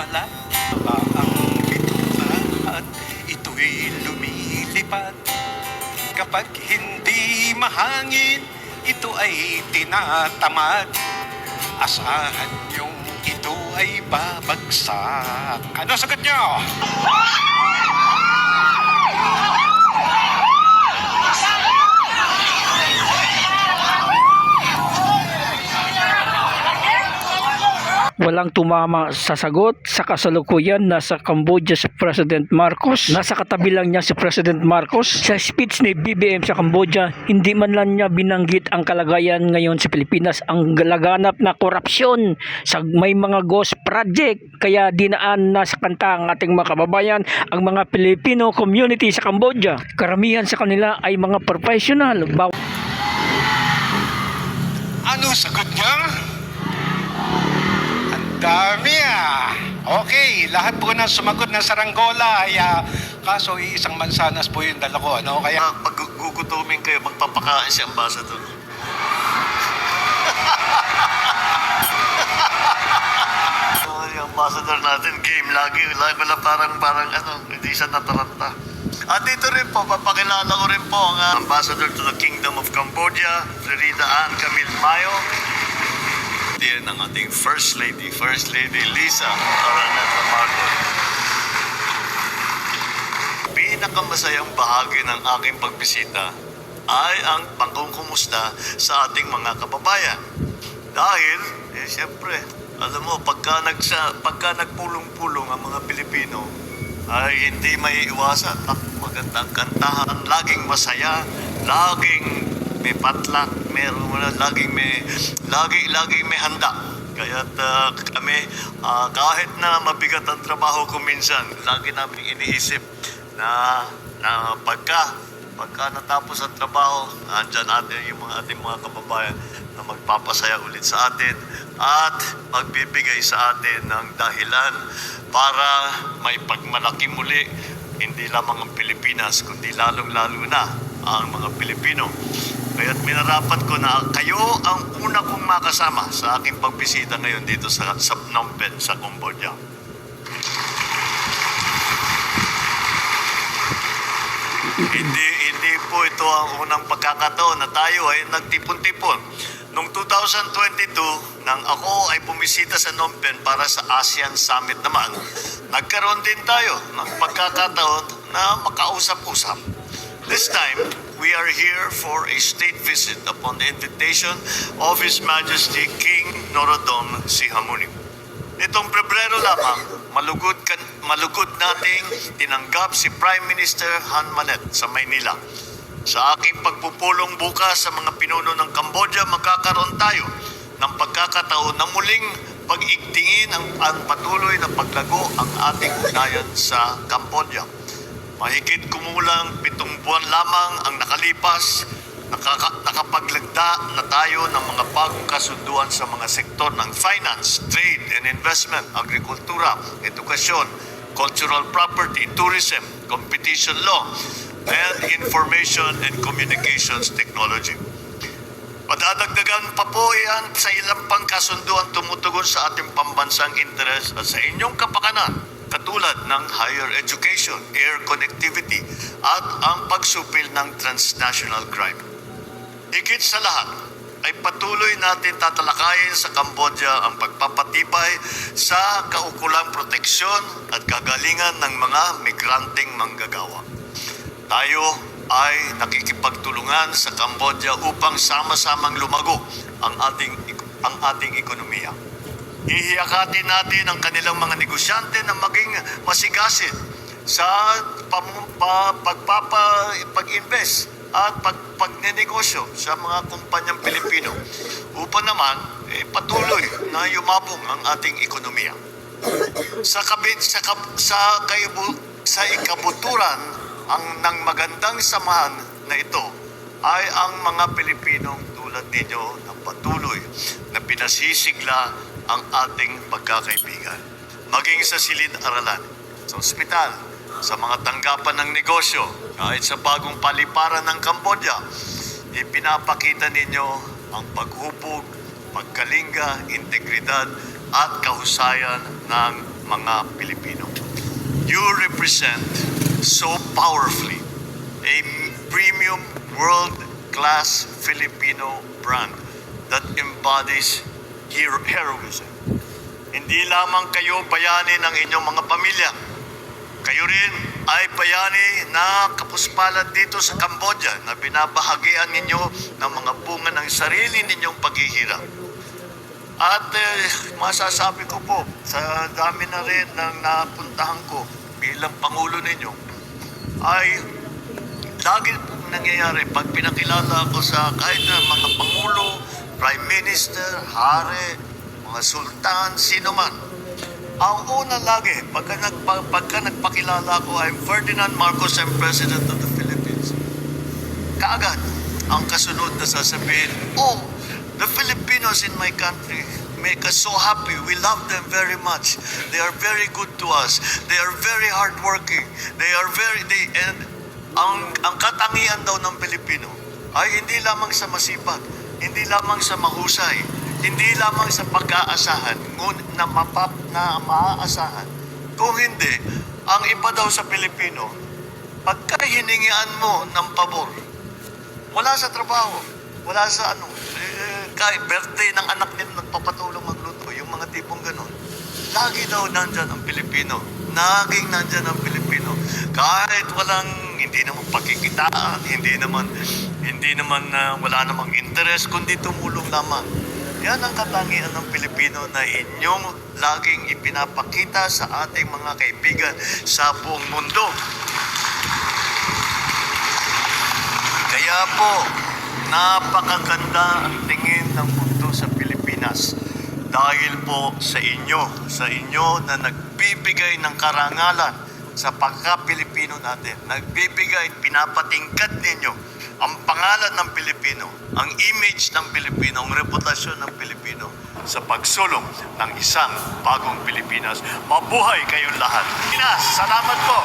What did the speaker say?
pala ang bituka at ito'y lumilipad. Kapag hindi mahangin, ito ay tinatamad. Asahan niyong ito ay babagsak. Ano sagot niyo? Walang tumama sa sagot sa kasalukuyan nasa Cambodia si President Marcos. Nasa katabi lang niya si President Marcos. Sa speech ni BBM sa Cambodia, hindi man lang niya binanggit ang kalagayan ngayon sa Pilipinas, ang laganap na korupsyon sa may mga ghost project. Kaya dinaan na sa kanta ang ating mga kababayan ang mga Filipino community sa Cambodia. Karamihan sa kanila ay mga professional. Ano sagot niya? Dami ah. Okay, lahat po na sumagot ng saranggola ay ah, kaso isang mansanas po yung dala ko. Ano? Kaya Kaya pag gugutumin kayo, magpapakain si Ambassador. Oh, yung ambassador natin, game lagi. Lagi wala parang, parang ano, hindi siya nataranta. At dito rin po, papakilala ko rin po ang uh, ambassador to the Kingdom of Cambodia, Florida Ann Camille Mayo. Din ng ating First Lady, First Lady Lisa Araneta Marcos. Pinakamasayang bahagi ng aking pagbisita ay ang pangkukumusta sa ating mga kababayan. Dahil, eh siyempre, alam mo, pagka, nagsa, pagka nagpulong-pulong ang mga Pilipino, ay hindi may iwasan. Magandang kantahan, laging masaya, laging may patlak, meron na, laging may, lagi, laging may handa. Kaya kami, ah, kahit na mabigat ang trabaho ko minsan, lagi namin iniisip na, na pagka, pagka natapos ang trabaho, andyan natin yung mga ating mga kababayan na magpapasaya ulit sa atin at magbibigay sa atin ng dahilan para maipagmalaki muli hindi lamang ang Pilipinas kundi lalong-lalo na ang mga Pilipino. Kaya't minarapat ko na kayo ang una kong makasama sa aking pagbisita ngayon dito sa, sa Phnom Penh, sa Cambodia. hindi hindi po ito ang unang pagkakataon na tayo ay nagtipon-tipon. Noong 2022, nang ako ay bumisita sa Phnom Penh para sa ASEAN Summit naman, nagkaroon din tayo ng pagkakataon na makausap-usap. This time, we are here for a state visit upon the invitation of His Majesty King Norodom Sihamuni. Nitong Pebrero lamang, malugod, kan, malugod nating tinanggap si Prime Minister Han Manet sa Maynila. Sa aking pagpupulong bukas sa mga pinuno ng Cambodia, magkakaroon tayo ng pagkakataon na muling pag-igtingin ang, ang patuloy na paglago ang ating ugnayan sa Cambodia. Mahigit kumulang pitong buwan lamang ang nakalipas, nakaka, nakapaglagda na tayo ng mga bagong kasunduan sa mga sektor ng finance, trade and investment, agrikultura, edukasyon, cultural property, tourism, competition law, and information and communications technology. Padadagdagan pa po yan sa ilang pang kasunduan tumutugon sa ating pambansang interes at sa inyong kapakanan katulad ng higher education, air connectivity, at ang pagsupil ng transnational crime. Higit sa lahat, ay patuloy natin tatalakayin sa Cambodia ang pagpapatibay sa kaukulang proteksyon at kagalingan ng mga migranteng manggagawa. Tayo ay nakikipagtulungan sa Cambodia upang sama-samang lumago ang ating ang ating ekonomiya. Hihiyakatin natin ang kanilang mga negosyante na maging masigasin sa pam- pa, pagpapa pag-invest at pag pagnenegosyo sa mga kumpanyang Pilipino upang naman eh, patuloy na yumabong ang ating ekonomiya. Sa kabit sa kab- sa kaibu, sa ikabuturan ang ng magandang samahan na ito ay ang mga Pilipinong tulad ninyo na patuloy na pinasisigla ang ating pagkakaibigan. Maging sa silid-aralan, sa ospital, sa mga tanggapan ng negosyo, kahit sa bagong paliparan ng Cambodia, ipinapakita ninyo ang paghubog, pagkalinga, integridad at kahusayan ng mga Pilipino. You represent so powerfully a premium world-class Filipino brand that embodies heroism. Hindi lamang kayo bayani ng inyong mga pamilya. Kayo rin ay bayani na kapuspalan dito sa Cambodia na binabahagian ninyo ng mga bunga ng sarili ninyong paghihirap. At eh, masasabi ko po, sa dami na rin ng napuntahan ko bilang Pangulo ninyo, ay lagi pong nangyayari pag pinakilala ako sa kahit na mga Pangulo, Prime Minister, Hari, mga Sultan, sino man. Ang una lagi, pagka, nagpa, pagka nagpakilala ko, I'm Ferdinand Marcos, I'm President of the Philippines. Kaagad, ang kasunod na sasabihin, oh, the Filipinos in my country make us so happy. We love them very much. They are very good to us. They are very hardworking. They are very, they, and ang, ang katangian daw ng Pilipino ay hindi lamang sa masipag, hindi lamang sa mahusay, hindi lamang sa pag-aasahan, ngun- na, mapap, na maaasahan. Kung hindi, ang iba daw sa Pilipino, pagka hiningian mo ng pabor, wala sa trabaho, wala sa ano, eh, birthday ng anak nila nagpapatulong magluto, yung mga tipong ganun. Lagi daw nandyan ang Pilipino. Laging nandyan ang Pilipino. Kahit walang, hindi naman pagkikitaan, hindi naman, hindi naman na wala namang interest, kundi tumulong lamang. Yan ang katangian ng Pilipino na inyong laging ipinapakita sa ating mga kaibigan sa buong mundo. Kaya po, napakaganda ang tingin ng mundo sa Pilipinas dahil po sa inyo, sa inyo na nagbibigay ng karangalan sa pagka-Pilipino natin. Nagbibigay, pinapatingkad ninyo ang pangalan ng Pilipino, ang image ng Pilipino, ang reputasyon ng Pilipino sa pagsulong ng isang bagong Pilipinas. Mabuhay kayong lahat. Pinas, salamat po!